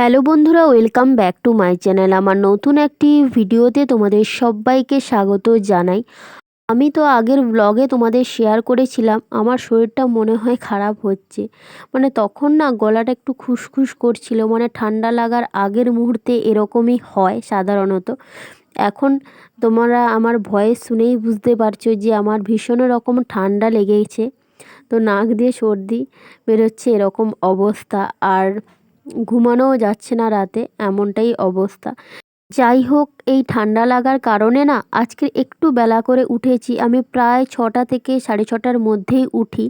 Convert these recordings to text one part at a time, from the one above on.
Hello বন্ধুরা welcome back to my channel আমার নতুন একটি ভিডিওতে তোমাদের সবাইকে স্বাগত জানাই। আমি তো আগের ব্লগে তোমাদের শেয়ার করেছিলাম, আমার শরীরটা মনে হয় খারাপ হচ্ছে। মানে তখন না গলাটা একটু খুসখুস করছিল মানে ঠান্ডা লাগার আগের মুহূর্তে এরকমই হয় সাধারণত। এখন তোমরা আমার ভয়েস শুনেই বুঝতে পারছ যে আমার ভীষণ রকম ঠান্ডা লেগেছে। তো নাক দিয়ে সর্দি বেরোচ্ছে, এরকম অবস্থা। আর ঘুমানোও যাচ্ছে না রাতে, এমনটাই অবস্থা। যাই হোক এই ঠান্ডা লাগার কারণে না, আজকে একটু বেলা করে উঠেছি। আমি প্রায় ছটা থেকে সাড়ে ছটার মধ্যেই উঠি,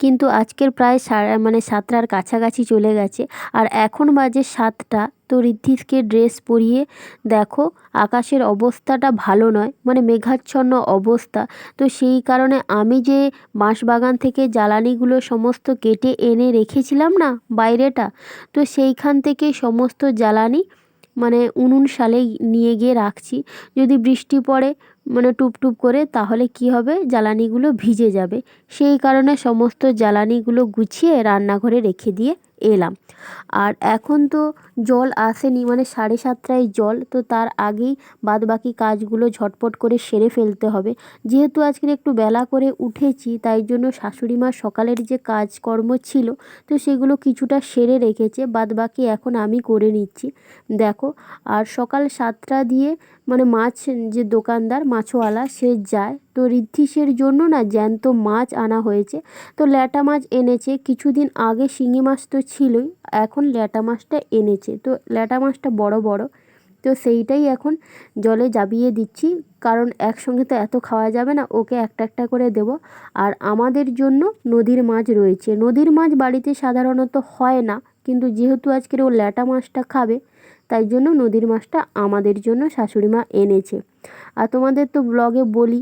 কিন্তু আজকের প্রায় মানে সাতটার কাছাকাছি চলে গেছে। আর এখন বাজে সাতটা তো ঋদ্ধিসকে ড্রেস পরিয়ে, দেখো, আকাশের অবস্থাটা ভালো নয় মানে মেঘাচ্ছন্ন অবস্থা। তো সেই কারণে আমি যে বাঁশবাগান থেকে জ্বালানিগুলো সমস্ত কেটে এনে রেখেছিলাম না, বাইরেটা, তো সেইখান থেকে সমস্ত জ্বালানি মানে উনুন সালে নিয়ে গিয়ে রাখছি। যদি বৃষ্টি পড়ে মানে টুপটুপ করে, তাহলে কি হবে? জ্বালানিগুলো ভিজে যাবে। সেই কারণে সমস্ত জ্বালানিগুলো গুছিয়ে রান্নাঘরে রেখে দিয়ে এলাম। আর এখন তো জল আসেনি মানে সাড়ে সাতটায় জল, তো তার আগেই বাদবাকি কাজগুলো ঝটপট করে সেরে ফেলতে হবে। যেহেতু আজকের একটু বেলা করে উঠেছি, তাই জন্য শাশুড়ি মা সকালের যে কাজকর্ম ছিল, তো সেগুলো কিছুটা সেরে রেখেছে, বাদবাকি এখন আমি করে নিচ্ছি। দেখো, আর সকাল সাতটা দিয়ে মানে মাছ, যে দোকানদার, মাছওয়ালা, সে যায়। তো ঋদ্ধিসের জন্য না জ্যান্ত মাছ আনা হয়েছে। তো ল্যাটা মাছ এনেছে। কিছুদিন আগে শিঙি মাছ তো ছিলই, এখন ল্যাটা মাছটা এনেছে। তো ল্যাটা মাছটা বড় বড়। তো সেইটাই এখন জলে জাবিয়ে দিচ্ছি। কারণ একসঙ্গে তো এত খাওয়া যাবে না, ওকে একটা একটা করে দেব। আর আমাদের জন্য নদীর মাছ রয়েছে। নদীর মাছ বাড়িতে সাধারণত হয় না। কিন্তু যেহেতু আজকের ও ল্যাটা মাছটা খাবে তাই জন্য নদীর মাছটা আমাদের জন্য শাশুড়ি মা এনেছে। আর তোমাদের তো ব্লগে বলি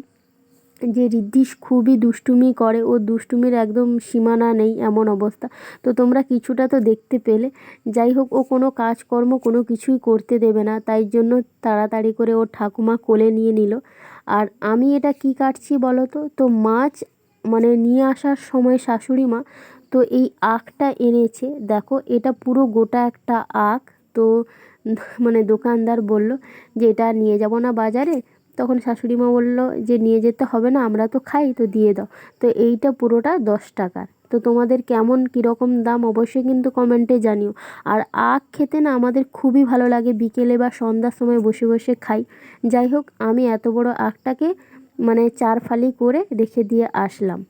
যে ঋদ্ধিস খুবই দুষ্টুমি করে, ও দুষ্টুমির একদম সীমানা নেই এমন অবস্থা। তো তোমরা কিছুটা তো দেখতে পেলে। যাই হোক, ও কোনো কাজকর্ম কোনো কিছুই করতে দেবে না, তাই জন্য তাড়াতাড়ি করে ওর ঠাকুমা কোলে নিয়ে নিল। আর আমি এটা কি কাটছি বলো তো? তো মাছ মানে নিয়ে আসার সময় শাশুড়ি মা তো এই আখটা এনেছে। দেখো, এটা পুরো গোটা একটা আখ। তো মানে দোকানদার বলল যে, এটা নিয়ে যাব না বাজারে। তখন শাশুড়ি মা বলল যে, নিয়ে যেতে হবে না, আমরা তো খাই, তো দিয়ে দাও। তো এইটা পুরোটা দশ টাকার। তো তোমাদের কেমন কীরকম দাম অবশ্যই কিন্তু কমেন্টে জানিও। আর আখ খেতে না আমাদের খুবই ভালো লাগে, বিকেলে বা সন্ধ্যার সময় বসে বসে খাই। যাই হোক, আমি এত বড় আখটাকে মানে চার ফালি করে রেখে দিয়ে আসলাম।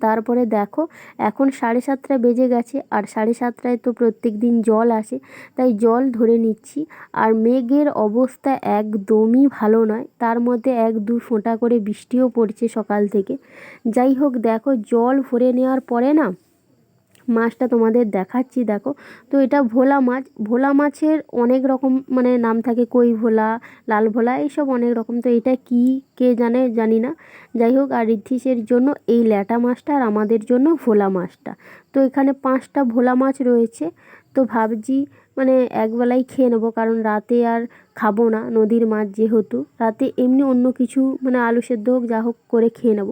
তারপরে দেখো, এখন সাড়ে সাতটা বেজে গেছে আর সাড়ে সাতটায় তো প্রত্যেক দিন জল আসে, তাই জল ধরে নিচ্ছি। আর মেঘের অবস্থা একদমই ভালো নয়, তার মধ্যে এক দু ফোঁটা করে বৃষ্টিও পড়ছে সকাল থেকে। যাই হোক, দেখো, জল ভরে নেওয়ার পরে না মাছটা তোমাদের দেখাচ্ছি, দেখো। তো এটা ভোলা মাছ। ভোলা মাছের অনেক রকম মানে নাম থাকে, কই ভোলা, লাল ভোলা, এইসব অনেক রকম। তো এটা কি, কে জানে, জানি না। যাই হোক, আর ঋদ্ধিসের জন্য এই ল্যাটা মাছটা আর আমাদের জন্য ভোলা মাছটা। তো এখানে পাঁচটা ভোলা মাছ রয়েছে। তো ভাবছি মানে একবেলাই খেয়ে নেব, কারণ রাতে আর খাব না নদীর মাছ যেহেতু। রাতে এমনি অন্য কিছু মানে আলু সেদ্ধ হোক, যা হোক করে খেয়ে নেব।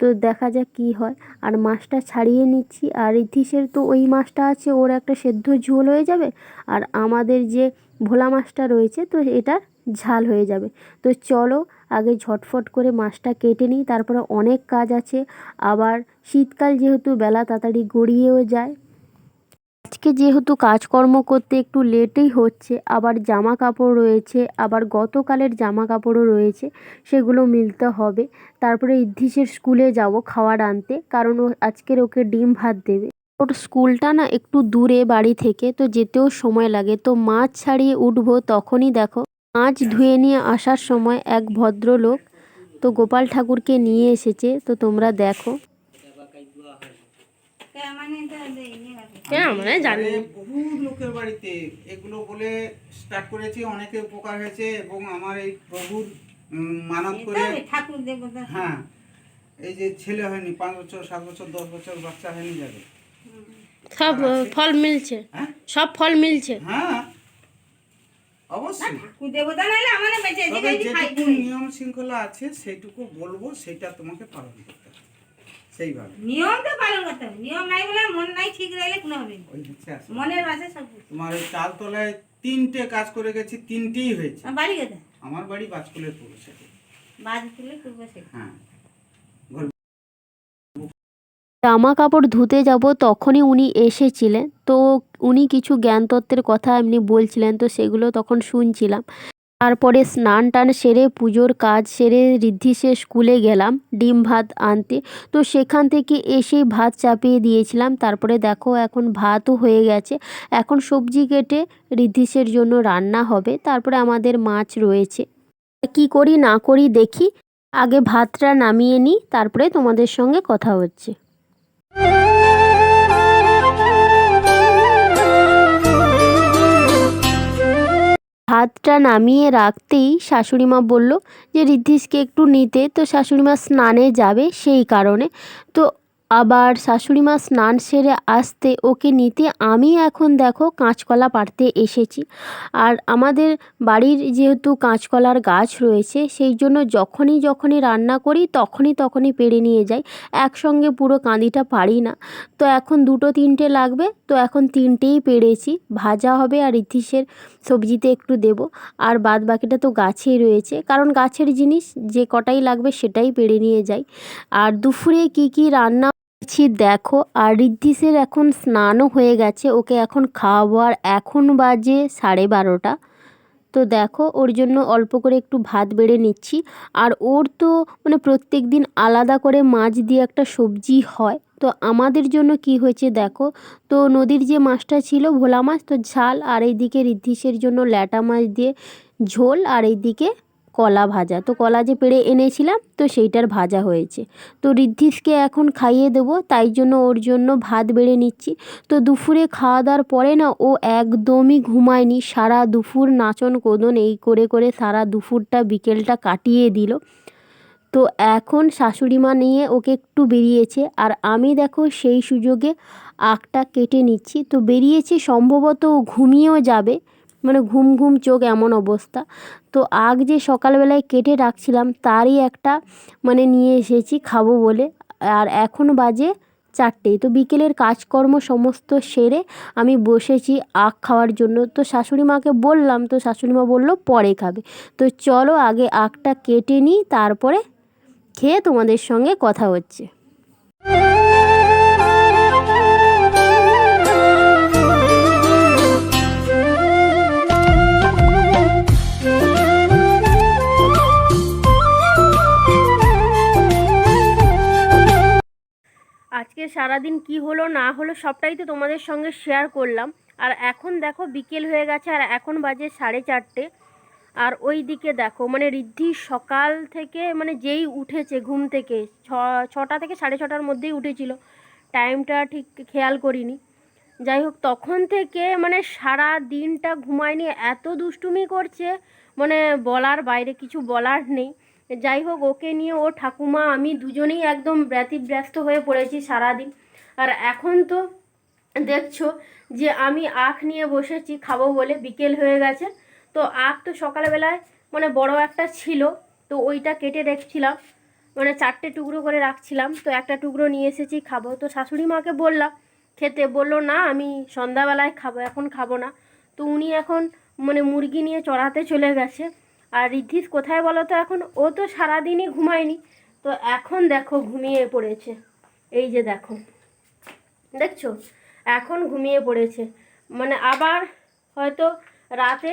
তো দেখা যাক কি হয়। আর মাছটা ছাড়িয়ে নিচ্ছি। আর ইথিসের তো ওই মাছটা আছে, ওর একটা সেদ্ধ ঝোল হয়ে যাবে। আর আমাদের যে ভোলা মাছটা রয়েছে, তো এটার ঝাল হয়ে যাবে। তো চলো, আগে ঝটফট করে মাছটা কেটে নিই। তারপরে অনেক কাজ আছে। আবার শীতকাল যেহেতু, বেলা তাড়াতাড়ি গড়িয়েও যায়। আজকে যেহেতু কাজকর্ম করতে একটু লেটেই হচ্ছে, আবার জামা কাপড় রয়েছে, আবার গতকালের জামা কাপড়ও রয়েছে, সেগুলো মিলতে হবে। তারপরে ইদ্ধিসের স্কুলে যাব খাওয়ার আনতে, কারণ ও আজকের ওকে ডিম ভাত দেবে। ওর স্কুলটা না একটু দূরে বাড়ি থেকে, তো যেতেও সময় লাগে। তো মাছ ছাড়িয়ে উঠবো তখনই দেখো। মাছ ধুয়ে নিয়ে আসার সময় এক ভদ্রলোক, তো গোপাল ঠাকুরকে নিয়ে এসেছে, তো তোমরা দেখো। হ্যাঁ মানে জানি আরে বহু লোকের বাড়িতে এগুলো বলে স্টার্ট করেছি অনেকে উপকার হয়েছে এবং আমার এই প্রভুর মানত করে ঠাকুর দেবতা। হ্যাঁ এই যে ছেলে হয়নি পাঁচ বছর সাত বছর দশ বছর বাচ্চা হয়নি যাবে। সব ফল মিলছে। হ্যাঁ? সব ফল মিলছে। হ্যাঁ অবশ্যই। দেবতা নাহলে আমার বেঁচে যেটুকু নিয়ম শৃঙ্খলা আছে সেটুকু বলব সেটা তোমাকে পালন করতে হবে। সেইভাবে। নিয়ম পালন করতে হবে। নিয়ম নাই বলে মন নাই ঠিক ঠিক কোনো হবে না। ওই হচ্ছে আসল। মনের মাঝে সব তোমার ওই চাল তিনটে কাজ করে গেছি তিনটেই হয়েছে। আমার বাড়ি কোথায়? আমার বাড়ি বাজকুলের হ্যাঁ। জামা কাপড় ধুতে যাব তখনই উনি এসেছিলেন। তো উনি কিছু জ্ঞানতত্ত্বের কথা এমনি বলছিলেন তো সেগুলো তখন শুনছিলাম। তারপরে স্নান টান সেরে, পুজোর কাজ সেরে ঋদ্ধিসের স্কুলে গেলাম, ডিম ভাত আনতে। তো সেখান থেকে এসেই ভাত চাপিয়ে দিয়েছিলাম। তারপরে দেখো এখন ভাতও হয়ে গেছে। এখন সবজি কেটে ঋদ্ধিসের জন্য রান্না হবে। তারপরে আমাদের মাছ রয়েছে। কি করি না করি দেখি। আগে ভাতটা নামিয়ে নিই, তারপরে তোমাদের সঙ্গে কথা হচ্ছে। ভাতটা নামিয়ে রাখতেই শাশুড়িমা বলল যে ঋদ্ধিসকে একটু নিতে। তো শাশুড়িমা স্নানে যাবে সেই কারণে। তো আবার শাশুড়ি মা স্নান সেরে আসতে ওকে নিতে আমি এখন দেখো কাঁচকলা পাড়তে এসেছি। আর আমাদের বাড়ির যেহেতু কাঁচকলার গাছ রয়েছে, সেই জন্য যখনই যখনই রান্না করি তখনই তখনই পেড়ে নিয়ে যাই। একসঙ্গে পুরো কাঁদিটা পারি না। তো এখন দুটো তিনটে লাগবে, তো এখন তিনটেই পেড়েছি। ভাজা হবে আর ইতিশের সবজিতে একটু দেব। আর বাদ বাকিটা তো গাছেই রয়েছে, কারণ গাছের জিনিস যে কটাই লাগবে সেটাই পেড়ে নিয়ে যাই। আর দুপুরে কি কি রান্না করছি দেখো আর ঋদ্ধিসের এখন স্নানও হয়ে গেছে, ওকে এখন খাওয়াবো। আর এখন বাজে সাড়ে বারোটা। তো দেখো, ওর জন্য অল্প করে একটু ভাত বেড়ে নিচ্ছি। আর ওর তো মানে প্রত্যেক দিন আলাদা করে মাছ দিয়ে একটা সবজি হয়। তো আমাদের জন্য কি হয়েছে দেখো, তো নদীর যে মাছটা ছিল, ভোলা মাছ, তো ঝাল, আর এইদিকে ঋদ্ধিসের জন্য ল্যাটা মাছ দিয়ে ঝোল, আর এইদিকে কলা ভাজা। তো কলা যে পেড়ে এনেছিলাম, তো সেইটার ভাজা হয়েছে। তো ঋদ্ধিসকে এখন খাইয়ে দেবো, তাই জন্য ওর জন্য ভাত বেড়ে নিচ্ছি। তো দুপুরে খাওয়া দাওয়ার পরে না, ও একদমই ঘুমায়নি। সারা দুপুর নাচন কোদন এই করে করে সারা দুপুরটা বিকেলটা কাটিয়ে দিল। তো এখন শাশুড়ি মা নিয়ে ওকে একটু বেরিয়েছে। আর আমি দেখো সেই সুযোগে আখটা কেটে নিচ্ছি। তো বেরিয়েছে, সম্ভবত ও ঘুমিয়েও যাবে। মানে ঘুম ঘুম চোখ এমন অবস্থা। তো আগ যে সকালবেলায় কেটে রাখছিলাম, তারই একটা মানে নিয়ে এসেছি খাব বলে। আর এখন বাজে চারটে। তো বিকেলের কাজকর্ম সমস্ত সেরে আমি বসেছি আখ খাওয়ার জন্য। তো শাশুড়ি মাকে বললাম, তো শাশুড়ি মা বলল, পরে খাবে। তো চলো আগে আখটা কেটে নিই, তারপরে খেয়ে তোমাদের সঙ্গে কথা হচ্ছে। সারাদিন কি হলো, না হলো, সবটাই তো তোমাদের সঙ্গে শেয়ার করলাম। আর এখন দেখো বিকেল হয়ে গেছে, আর এখন বাজে সাড়ে চারটে। আর ওই দিকে দেখো মানে ঋদ্ধি সকাল থেকে মানে যেই উঠেছে ঘুম থেকে, ছ, ছটা থেকে সাড়ে ছটার মধ্যেই উঠেছিল। টাইমটা ঠিক খেয়াল করিনি। যাই হোক, তখন থেকে মানে সারা দিনটা ঘুমায়নি, এত দুষ্টুমি করছে মানে বলার বাইরে কিছু বলার নেই। যাই হোক, ওকে নিয়ে ও ঠাকুমা, আমি দুজনেই একদম ব্যতিব্যস্ত হয়ে পড়েছি সারাদিন। আর এখন তো দেখছ যে আমি আখ নিয়ে বসেছি খাব বলে, বিকেল হয়ে গেছে। তো আখ তো সকালবেলায় মানে বড় একটা ছিল, তো ওইটা কেটে রেখেছিলাম মানে চারটে টুকরো করে রাখছিলাম, তো একটা টুকরো নিয়ে এসেছি খাব। তো শাশুড়ি মাকে বললাম খেতে, বলল, না, আমি সন্ধ্যাবেলায় খাব, এখন খাব না। তো উনি এখন মানে মুরগি নিয়ে চড়াতে চলে গেছে। আর ঋদ্ধিস কোথায় বলো তো এখন ও তো সারাদিনই ঘুমায়নি। তো এখন দেখো ঘুমিয়ে পড়েছে। এই যে দেখো। দেখছ? এখন ঘুমিয়ে পড়েছে। মানে আবার হয়তো রাতে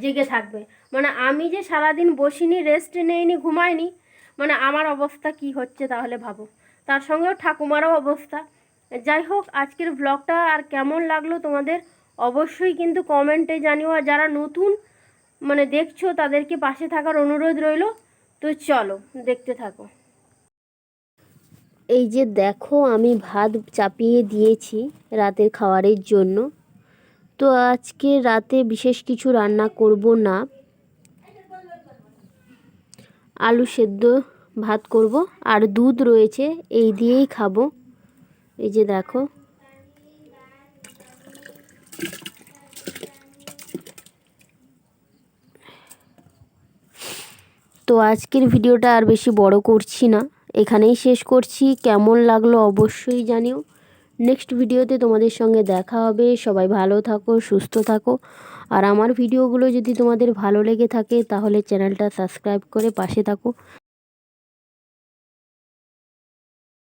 জেগে থাকবে। মানে আমি যে সারাদিন বসিনি রেস্ট নেইনি, ঘুমাইনি মানে আমার অবস্থা কি হচ্ছে তাহলে ভাবো। তার সঙ্গেও ঠাকুমারও অবস্থা। যাই হোক, আজকের ব্লগটা আর কেমন লাগল তোমাদের অবশ্যই কিন্তু কমেন্টে জানিও। আর যারা নতুন মানে দেখছ, তাদেরকে পাশে থাকার অনুরোধ রইল। তো চলো, দেখতে থাকো। এই যে দেখো, আমি ভাত চাপিয়ে দিয়েছি রাতের খাবারের জন্য। তো আজকে রাতে বিশেষ কিছু রান্না করব না। আলু সেদ্ধ ভাত করব, আর দুধ রয়েছে, এই দিয়েই খাব। এই যে দেখো। তো আজকের ভিডিওটা আর বেশি বড় করছি না। এখানেই শেষ করছি। কেমন লাগল অবশ্যই জানিও। নেক্সট ভিডিওতে তোমাদের সঙ্গে দেখা হবে। সবাই ভালো থাকো, সুস্থ থাকো। আর আমার ভিডিওগুলো যদি তোমাদের ভালো লেগে থাকে, তাহলে চ্যানেলটা সাবস্ক্রাইব করে পাশে থাকো।